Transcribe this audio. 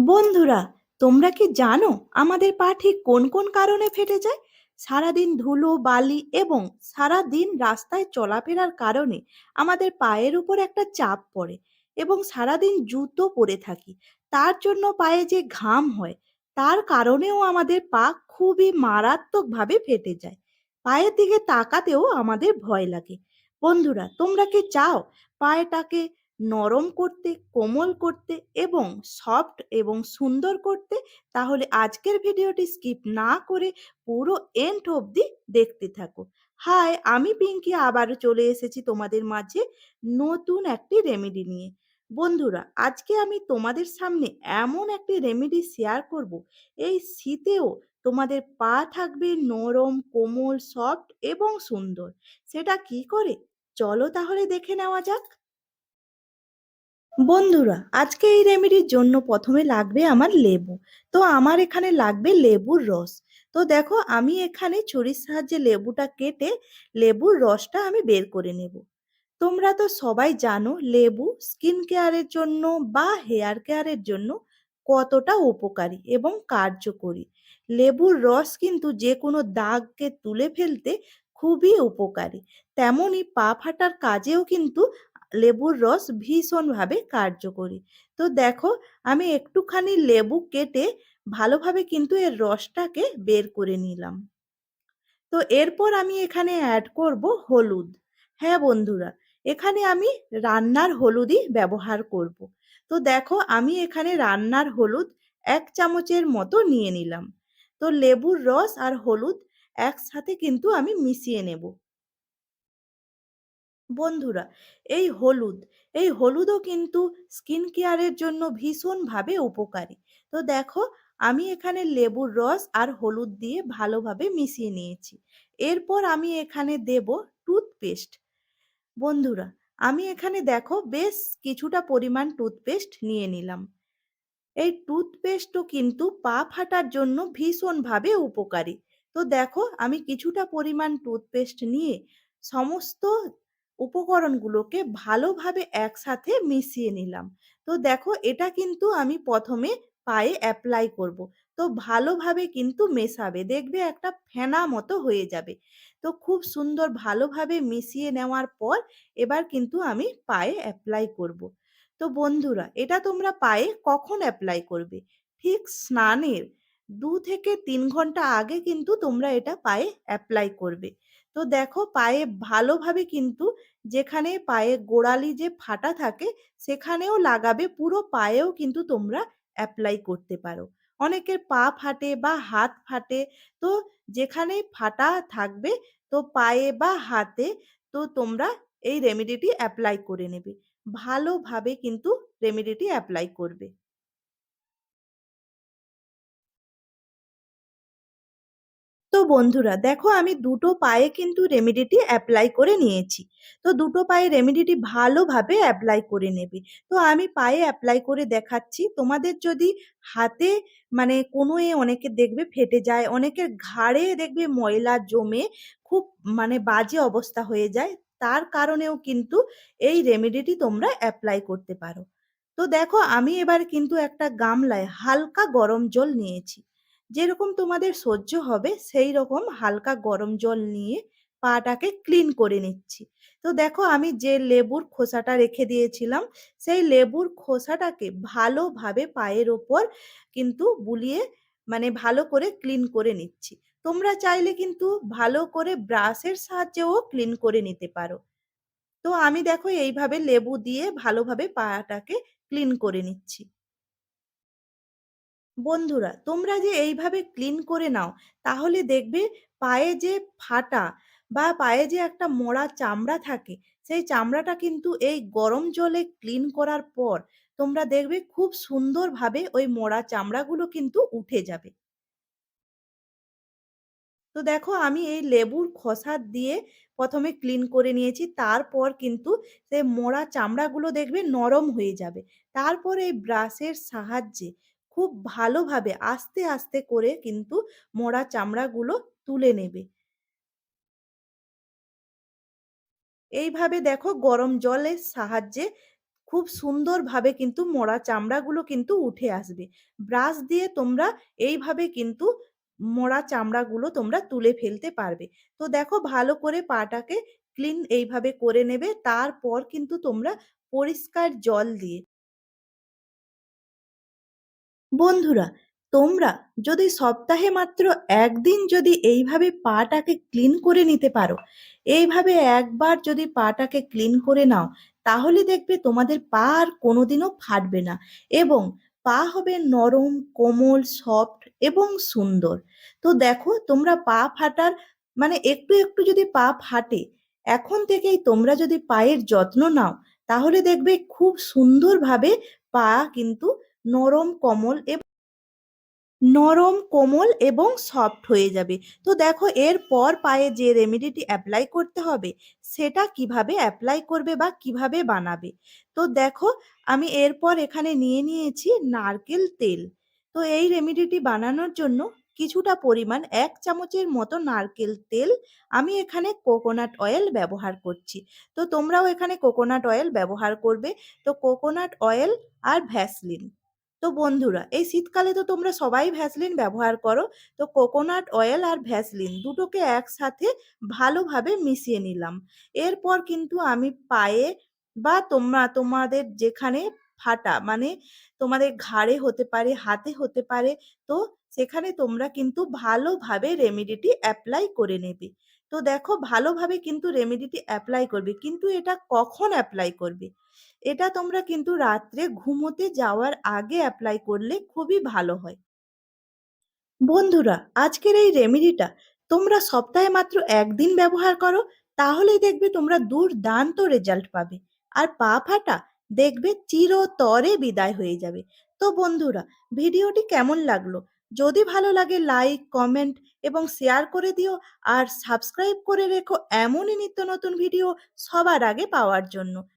বন্ধুরা, তোমরা কি জানো আমাদের পা ঠিক কোন কোন কারণে ফেটে যায়? সারাদিন ধুলো, বালি এবং সারাদিন রাস্তায় চলাফেরার কারণে আমাদের পায়ের উপর একটা চাপ পড়ে এবং সারাদিন জুতো পরে থাকি। তার জন্য পায়ে যে ঘাম হয়, তার কারণেও আমাদের পা খুবই মারাত্মকভাবে ফেটে যায়। পায়ের দিকে তাকাতেও আমাদের ভয় লাগে। বন্ধুরা, তোমরা কি চাও পায়েটাকে নরম করতে, কোমল করতে এবং সফট এবং সুন্দর করতে, তাহলে আজকের ভিডিওটি স্কিপ না করে পুরো এন্ড অবধি দেখতে থাকো। হাই, আমি পিঙ্কি আবারও চলে এসেছি তোমাদের মাঝে নতুন একটি রেমেডি নিয়ে। বন্ধুরা, আজকে আমি তোমাদের সামনে এমন একটি রেমেডি শেয়ার করব, এই শীতেও তোমাদের পা থাকবে নরম, কোমল, সফট এবং সুন্দর। সেটা কি করে? চলো তাহলে দেখে নেওয়া যাক। বন্ধুরা, আজকে এই রেমেডির জন্য প্রথমে লাগবে আমার লেবু। তো আমার এখানে লাগবে লেবুর রস। তো দেখো, আমি এখানে ছুরির সাহায্যে লেবুটা কেটে লেবুর রসটা আমি বের করে নেব। তোমরা তো সবাই জানো, লেবু স্কিন কেয়ারের জন্য বা হেয়ার কেয়ারের জন্য কতটা উপকারী এবং কার্যকরী। লেবুর রস কিন্তু যে কোনো দাগকে তুলে ফেলতে খুবই উপকারী। তেমনই পা ফাটার কাজেও কিন্তু লেবুর রস ভীষণভাবে কার্যকরী। তো দেখো, আমি একটুখানি লেবু কেটে ভালোভাবে কিন্তু এর রসটাকে বের করে নিলাম। তো এরপর আমি এখানে অ্যাড করব হলুদ। হ্যাঁ বন্ধুরা, এখানে আমি রান্নার হলুদই ব্যবহার করব। তো দেখো, আমি এখানে রান্নার হলুদ এক চামচের মতো নিয়ে নিলাম। তো লেবুর রস আর হলুদ একসাথে কিন্তু আমি মিশিয়ে নেব। বন্ধুরা, এই হলুদ, এই হলুদও কিন্তু স্কিন কেয়ারের জন্য ভীষণভাবে উপকারী। তো দেখো, আমি এখানে লেবুর রস আর হলুদ দিয়ে ভালোভাবে মিশিয়ে নিয়েছি। এরপর আমি এখানে দেব টুথপেস্ট বন্ধুরা, আমি এখানে দেখো বেশ কিছুটা পরিমাণ টুথপেস্ট নিয়ে নিলাম। এই টুথপেস্টও কিন্তু পা ফাটার জন্য ভীষণভাবে উপকারী। তো দেখো, আমি কিছুটা পরিমাণ টুথপেস্ট নিয়ে সমস্ত উপকরণগুলোকে ভালোভাবে একসাথে মিশিয়ে নিলাম। তো দেখো এটা কিন্তু আমি প্রথমে পায়ে অ্যাপ্লাই করব। তো ভালোভাবে কিন্তু মেশাবে। দেখবে একটা ফেনা মতো হয়ে যাবে। তো খুব সুন্দর ভালোভাবে মিশিয়ে নেওয়ার পর এবার কিন্তু আমি পায়ে অ্যাপ্লাই করব। তো বন্ধুরা, এটা তোমরা পায়ে কখন অ্যাপ্লাই করবে? ঠিক স্নানের দু থেকে তিন ঘণ্টা আগে কিন্তু তোমরা এটা পায়ে অ্যাপ্লাই করবে। তো দেখো পায়ে ভালোভাবে কিন্তু যেখানে পায়ে গোড়ালি যে ফাটা থাকে সেখানেও লাগাবে, পুরো পায়েও কিন্তু তোমরা অ্যাপ্লাই করতে পারো। অনেকের পা ফাটে বা হাত ফাটে, তো যেখানে ফাটা থাকবে তো পায়ে বা হাতে তো তোমরা এই রেমেডিটি অ্যাপ্লাই করে নেবে। ভালোভাবে কিন্তু রেমেডিটি অ্যাপ্লাই করবে। তো বন্ধুরা, দেখো আমি দুটো পায়ে কিন্তু রেমেডিটি অ্যাপ্লাই করে নিয়েছি। তো দুটো পায়ে রেমেডিটি ভালোভাবে অ্যাপ্লাই করে নেবে। তো আমি পায়ে অ্যাপ্লাই করে দেখাচ্ছি। তোমাদের যদি হাতে মানে কোনো এ অনেকের দেখবে ফেটে যায়, অনেকের ঘাড়ে দেখবে ময়লা জমে খুব মানে বাজে অবস্থা হয়ে যায়, তার কারণেও কিন্তু এই রেমেডিটি তোমরা অ্যাপ্লাই করতে পারো। তো দেখো আমি এবার কিন্তু একটা গামলায় হালকা গরম জল নিয়েছি। যেরকম তোমাদের সহ্য হবে সেই রকম হালকা গরম জল নিয়ে পাটাকে ক্লিন করে নিচ্ছি। তো দেখো আমি যে লেবুর খোসাটা রেখে দিয়েছিলাম, সেই লেবুর খোসাটাকে ভালোভাবে পায়ের ওপর কিন্তু বুলিয়ে মানে ভালো করে ক্লিন করে নিচ্ছি। তোমরা চাইলে কিন্তু ভালো করে ব্রাশের সাহায্যেও ক্লিন করে নিতে পারো। তো আমি দেখো এইভাবে লেবু দিয়ে ভালোভাবে পাটাকে ক্লিন করে নিচ্ছি। বন্ধুরা, তোমরা যে এইভাবে ক্লিন করে নাও, তাহলে দেখবে পায়ে যে ফাটা বা পায়ে যে একটা মোড়া চামড়া থাকে, সেই চামড়াটা কিন্তু এই গরম জলে ক্লিন করার পর, তোমরা দেখবে খুব সুন্দরভাবে ওই মোড়া চামড়াগুলো কিন্তু উঠে যাবে। তো দেখো, আমি এই লেবুর খসা দিয়ে প্রথমে ক্লিন করে নিয়েছি, তারপর কিন্তু সেই মোড়া চামড়াগুলো দেখবে নরম হয়ে যাবে। তারপর এই ব্রাশের সাহায্যে খুব ভালোভাবে আস্তে আস্তে করে কিন্তু মোড়া চামড়াগুলো তুলে নেবে এইভাবে দেখো গরম জলের সাহায্যে খুব সুন্দরভাবে কিন্তু মরা চামড়াগুলো কিন্তু উঠে আসবে। ব্রাশ দিয়ে তোমরা এইভাবে কিন্তু মরা চামড়াগুলো তোমরা তুলে ফেলতে পারবে। তো দেখো ভালো করে পাটাকে ক্লিন এইভাবে করে নেবে। তারপর কিন্তু তোমরা পরিষ্কার জল দিয়ে বন্ধুরা, তোমরা যদি সপ্তাহে মাত্র একদিন যদি এইভাবে পাটাকে ক্লিন করে নিতে পারো, এইভাবে একবার যদি পাটাকে ক্লিন করে নাও, তাহলে দেখবে তোমাদের পা আর কোনোদিনও ফাটবে না এবং পা হবে নরম, কোমল, সফট এবং সুন্দর। তো দেখো তোমরা পা ফাটার মানে একটু, একটু যদি পা ফাটে, এখন থেকেই তোমরা যদি পায়ের যত্ন নাও, তাহলে দেখবে খুব সুন্দরভাবে পা কিন্তু নরম, কোমল এবং নরম, কোমল এবং সফট হয়ে যাবে। তো দেখো এরপর পায়ে যে রেমেডিটি অ্যাপ্লাই করতে হবে, সেটা কীভাবে অ্যাপ্লাই করবে বা কীভাবে বানাবে। তো দেখো আমি এরপর এখানে নিয়ে নিয়েছি নারকেল তেল। তো এই রেমেডিটি বানানোর জন্য কিছুটা পরিমাণ এক চামচের মতো নারকেল তেল আমি এখানে কোকোনাট অয়েল ব্যবহার করছি। তো তোমরাও এখানে কোকোনাট অয়েল ব্যবহার করবে। তো কোকোনাট অয়েল আর ভ্যাসলিন। তো বন্ধুরা এই শীতকালে তো তোমরা সবাই ভ্যাসলিন ব্যবহার করো। তো কোকোনাট অয়েল আর ভ্যাসলিন দুটোকে একসাথে ভালোভাবে মিশিয়ে নিলাম। এরপর কিন্তু আমি পায়ে বা তোমরা তোমাদের যেখানে ফাটা মানে তোমাদের ঘাড়ে হতে পারে, হাতে হতে পারে। তো সেখানে তোমরা কিন্তু ভালোভাবে রেমেডিটি অ্যাপ্লাই করে নেবে। তো দেখো ভালোভাবে কিন্তু রেমেডিটি অ্যাপ্লাই করবে। কিন্তু এটা কখন অ্যাপ্লাই করবে? এটা তোমরা কিন্তু রাত্রে ঘুমোতে যাওয়ার আগে অ্যাপ্লাই করলে খুবই ভালো হয়। বন্ধুরা, আজকের এই রেমেডিটা তোমরা সপ্তাহে মাত্র একদিন ব্যবহার করো, তাহলেই দেখবে তোমরা দুর্দান্ত রেজাল্ট পাবে। আর পা ফাটা দেখবে চিরতরে বিদায় হয়ে যাবে। তো বন্ধুরা, ভিডিওটি কেমন লাগল? যদি ভালো লাগে লাইক কমেন্ট এবং শেয়ার করে দিও, আর সাবস্ক্রাইব করে রেখো এমনই নিত্য নতুন ভিডিও সবার আগে পাওয়ার জন্য।